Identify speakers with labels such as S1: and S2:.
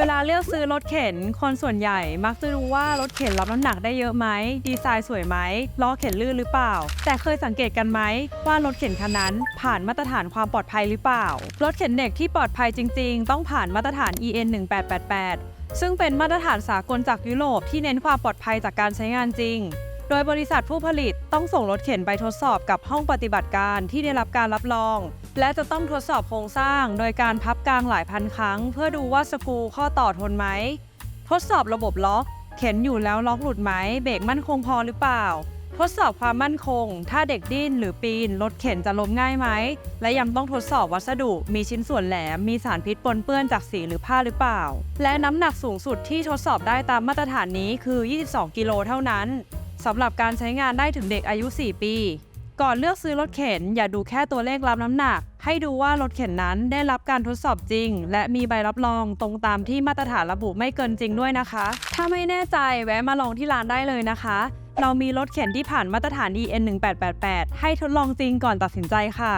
S1: เวลาเลือกซื้อรถเข็น คนส่วนใหญ่มักจะดูว่ารถเข็นรับน้ำหนักได้เยอะไหม ดีไซน์สวยไหม ล้อเข็นลื่นหรือเปล่า แต่เคยสังเกตกันไหม ว่ารถเข็นคันนั้น ผ่านมาตรฐานความปลอดภัยหรือเปล่า รถเข็นเด็กที่ปลอดภัยจริง ๆ ต้องผ่านมาตรฐาน EN 1888ซึ่งเป็นมาตรฐานสากลจากยุโรปที่เน้นความปลอดภัยจากการใช้งานจริง โดยบริษัทผู้ผลิตต้องส่งรถเข็นไปทดสอบกับห้องปฏิบัติการที่ได้รับการรับรอง และจะต้องทดสอบโครงสร้าง โดยการพับกลางหลายพันครั้ง เพื่อดูว่าสกรูข้อต่อทนไหม ทดสอบระบบล็อก เข็นอยู่แล้วล็อกหลุดไหม เบรกมั่นคงพอหรือเปล่า ทดสอบความมั่นคง ถ้าเด็กดิ้นหรือปีนรถเข็นจะล้มง่ายไหม และยังต้องทดสอบวัสดุ มีชิ้นส่วนแหลม มีสารพิษปนเปื้อนจากสีหรือผ้าหรือเปล่า และน้ำหนักสูงสุดที่ทดสอบได้ตามมาตรฐานนี้คือ 22 กิโลเท่านั้น สำหรับการใช้งานได้ถึงเด็กอายุ 4 ปี ก่อนเลือกซื้อรถเข็น อย่าดูแค่ตัวเลขรับน้ำหนัก ให้ดูว่ารถเข็นนั้นได้รับการทดสอบจริง และมีใบรับรองตรงตามที่มาตรฐานระบุไม่เกินจริงด้วยนะคะ ถ้าไม่แน่ใจแวะมาลองที่ร้านได้เลยนะคะ เรามีรถเข็นที่ผ่านมาตรฐาน EN 1888ให้ทดลองจริงก่อนตัดสินใจค่ะ